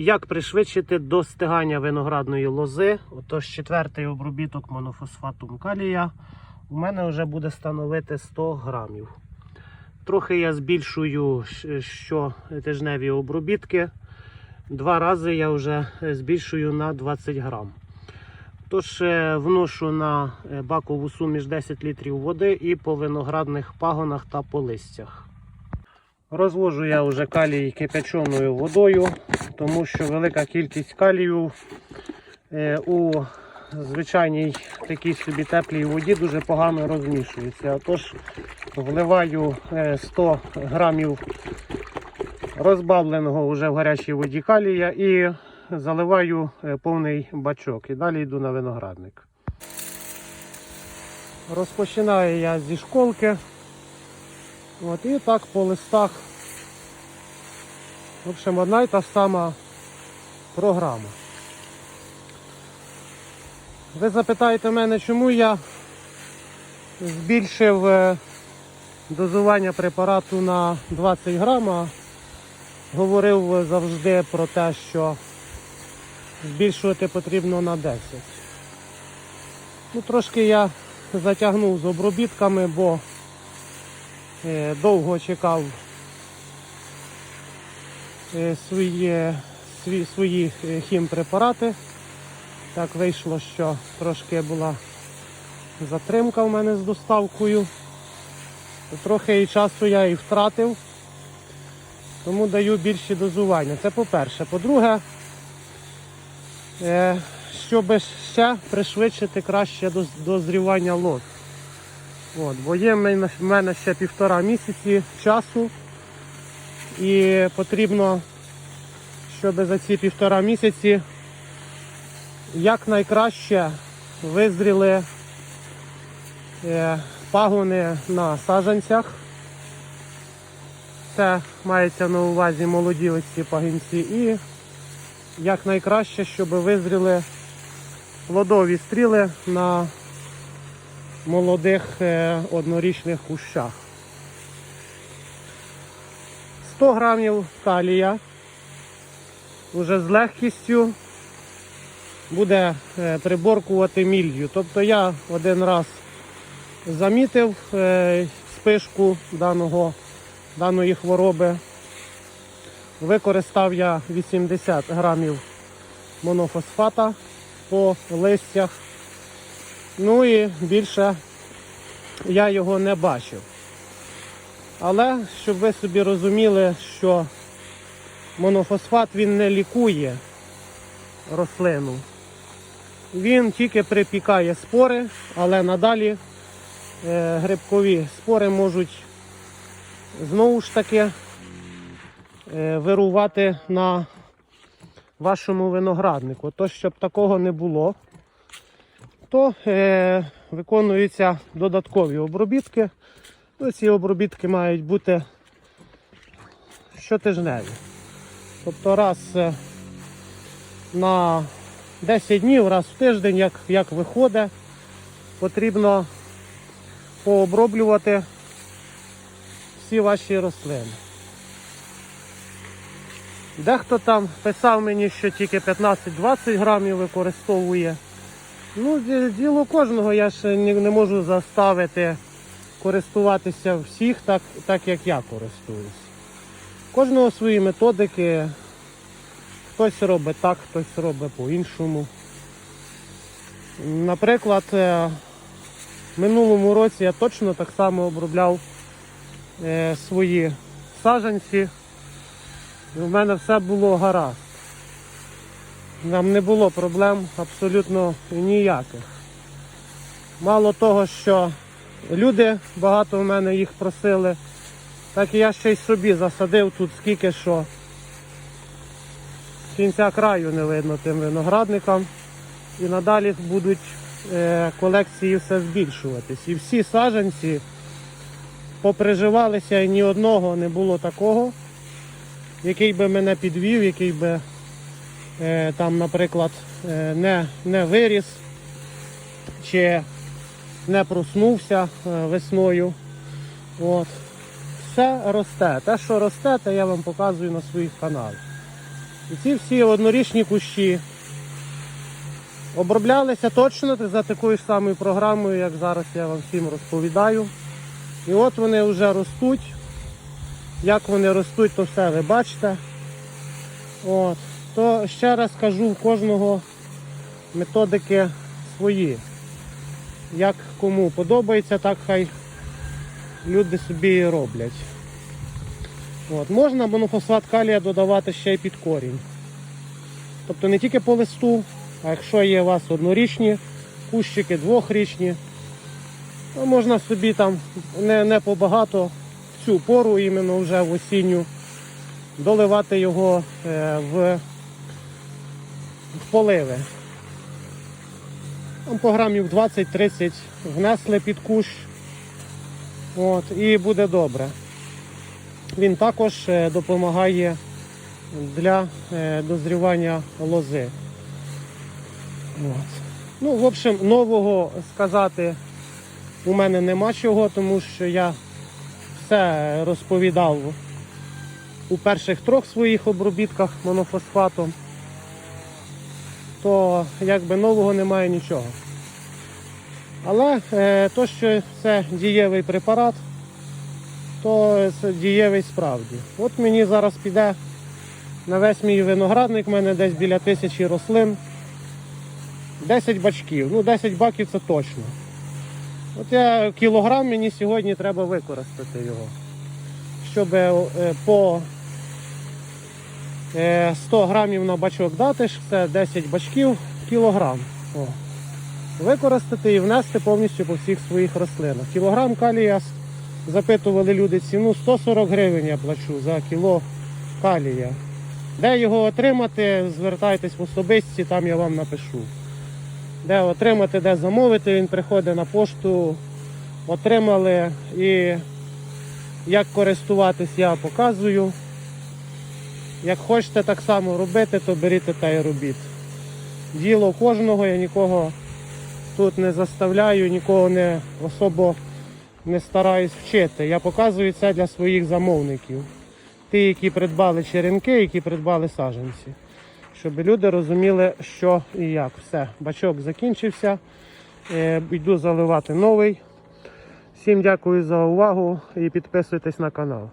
Як пришвидшити достигання виноградної лози? Отож, четвертий обробіток монофосфатум калія у мене вже буде становити 100 грамів. Трохи я збільшую щотижневі обробітки. Два рази я вже збільшую на 20 грам. Тож е, вношу на е, бакову суміш 10 літрів води і по виноградних пагонах та по листях. Розвожу я вже калій кипяченою водою, тому що велика кількість калію е, у звичайній такій собі теплій воді дуже погано розмішується. Тож вливаю е, 100 грамів розбавленого вже в гарячій воді калія і заливаю е, повний бачок. І далі йду на виноградник. Розпочинаю я зі школки. От, і так по листах. В общем, одна й та сама програма. Ви запитаєте мене, чому я збільшив е, дозування препарату на 20 грам, говорив завжди про те, що збільшувати потрібно на 10. Ну, трошки я затягнув з обробітками, бо е, довго чекав свої, свої, свої е, хімпрепарати. Так вийшло, що трошки була затримка в мене з доставкою. Трохи і часу я і втратив, тому даю більші дозування. Це по-перше. По-друге, е, щоб ще пришвидшити краще дозрівання лот. От, бо є в мене ще півтора місяці часу і потрібно, щоб за ці півтора місяці якнайкраще визріли е, пагони на саджанцях. Це мається на увазі молоді ці пагінці і якнайкраще, щоб визріли плодові стріли на молодих е, однорічних кущах. 100 грамів калія вже з легкістю буде е, приборкувати мільдю. Тобто я один раз замітив е, спишку даного, даної хвороби. Використав я 80 грамів монофосфата по листях. Ну і більше я його не бачив. Але щоб ви собі розуміли, що монофосфат він не лікує рослину. Він тільки припікає спори, але надалі е, грибкові спори можуть знову ж таки е, вирувати на вашому винограднику. То, щоб такого не було, то е, виконуються додаткові обробітки. Ну, ці обробітки мають бути щотижневі. Тобто раз е, на 10 днів, раз в тиждень, як, як виходить, потрібно пооброблювати всі ваші рослини. Дехто там писав мені, що тільки 15-20 грамів використовує. Ну, діло кожного, я ж не, не можу заставити користуватися всіх так, так, як я користуюсь. Кожного свої методики. Хтось робить так, хтось робить по-іншому. Наприклад, е, минулому році я точно так само обробляв е, свої саджанці. В мене все було гаразд. Нам не було проблем абсолютно ніяких. Мало того, що люди багато в мене їх просили, так і я ще й собі засадив тут скільки що. Кінця краю не видно тим виноградникам. І надалі будуть е, колекції все збільшуватись. І всі саджанці поприживалися і ні одного не було такого, який би мене підвів, який би е, там, наприклад, е, не, не виріс чи не проснувся е, весною. От. Все росте. Те, що росте, те я вам показую на своїх каналах. І ці всі однорічні кущі оброблялися точно за такою ж самою програмою, як зараз я вам всім розповідаю. І от вони вже ростуть. Як вони ростуть, то все ви бачите. От. То ще раз кажу, в кожного методики свої. Як кому подобається, так хай люди собі роблять. От. Можна монофосфат калія додавати ще й під корінь. Тобто не тільки по листу, а якщо є у вас однорічні кущики, двохрічні, то можна собі там не, не побагато в цю пору, іменно вже в осінню, доливати його е, в, в поливи. По грамів 20-30 внесли під кущ. От, і буде добре. Він також е, допомагає для е, дозрівання лози. От. Ну, в общем, нового сказати у мене нема чого, тому що я все розповідав у перших трьох своїх обробітках монофосфатом. То якби нового немає нічого. Але е, то, що це дієвий препарат, то це дієвий справді. От мені зараз піде на весь мій виноградник, в мене десь біля тисячі рослин. 10 бачків. Ну, 10 баків це точно. От я кілограм мені сьогодні треба використати його. Щоб е, по 100 грамів на бачок дати, ж це 10 бачків кілограм. О. Використати і внести повністю по всіх своїх рослинах. Кілограм калія запитували люди ціну 140 гривень я плачу за кіло калія. Де його отримати, звертайтесь в особисті, там я вам напишу. Де отримати, де замовити, він приходить на пошту, отримали і як користуватись я показую. Як хочете так само робити, то беріть та й робіть. Діло кожного, я нікого тут не заставляю, нікого не особо не стараюсь вчити. Я показую це для своїх замовників. Ті, які придбали черенки, які придбали саджанці. Щоб люди розуміли, що і як. Все, бачок закінчився. Е, Йду заливати новий. Всім дякую за увагу і підписуйтесь на канал.